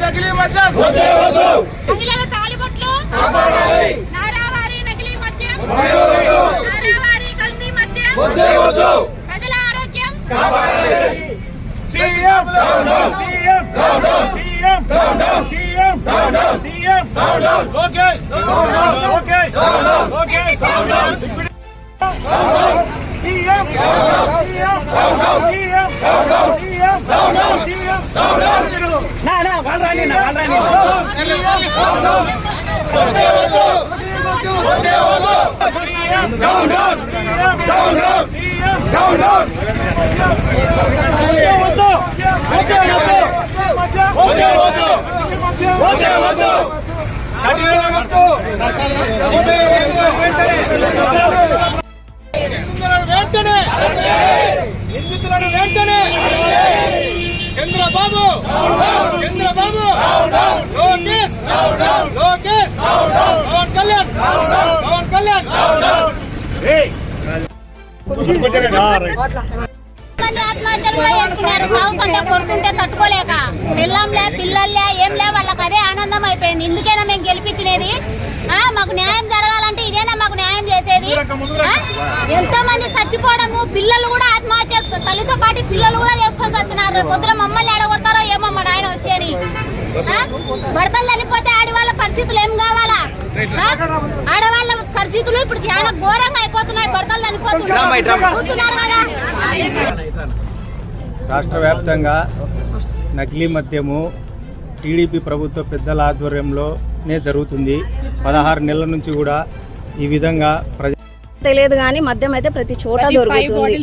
నకిలీ మద్యం మహిళల తాలిబొట్లు నారావారి నకిలీ మద్యం నారావారి కల్తీ మద్యం ప్రజల ఆరోగ్యం CM CM CM CM CM Lokesh Lokesh Lokesh CM CM CM CM CM నా నా వాళ్ళని నా వాళ్ళని down down down down CM down down నిందితులను వెంటనే చంద్రబాబు! చంద్రబాబు! లోకేష్! లోకేష్! పవన్ కళ్యాణ్! పవన్ కళ్యాణ్! ఆత్మహత్యలు కూడా చేసుకున్నారు. తాగుతుంటే కొడుతుంటే తట్టుకోలేక. పిల్లంలే పిల్లల్లే ఏంలే వాళ్ళకి అదే ఆనందం అయిపోయింది. ఇందుకేనా మేము గెలిపించినది? ఆ, మాకు న్యాయం జరగాలంటే ఇదేనా మాకు న్యాయం చేసేది? ఎంతో మంది చచ్చిపోవడము పిల్లలు కూడా ఆత్మహత్య తల్లితో పాటు పిల్లలు కూడా చేసుకొని చచ్చినారు. రేపు పొద్దున మమ్మల్ని ఎడగొడతారో ఏమో మా నాయన వచ్చేని ఆ? భర్తలు చనిపోతే ఆడవాళ్ళ పరిస్థితులు ఏం కావాలా? ఆడవాళ్ళ పరిస్థితులు ఇప్పుడు చాలా ఘోరంగా అయిపోతున్నాయి. భర్తలు చనిపోతున్నారు. రాష్ట్ర వ్యాప్తంగా నకిలీ మద్యము టీడీపీ ప్రభుత్వ పెద్దల ఆధ్వర్యంలోనే జరుగుతుంది. పదహారు నెలల నుంచి కూడా ఈ విధంగా ప్రజ తెలియదు కానీ మద్యం అయితే ప్రతి చోట దొరుకుతుంది.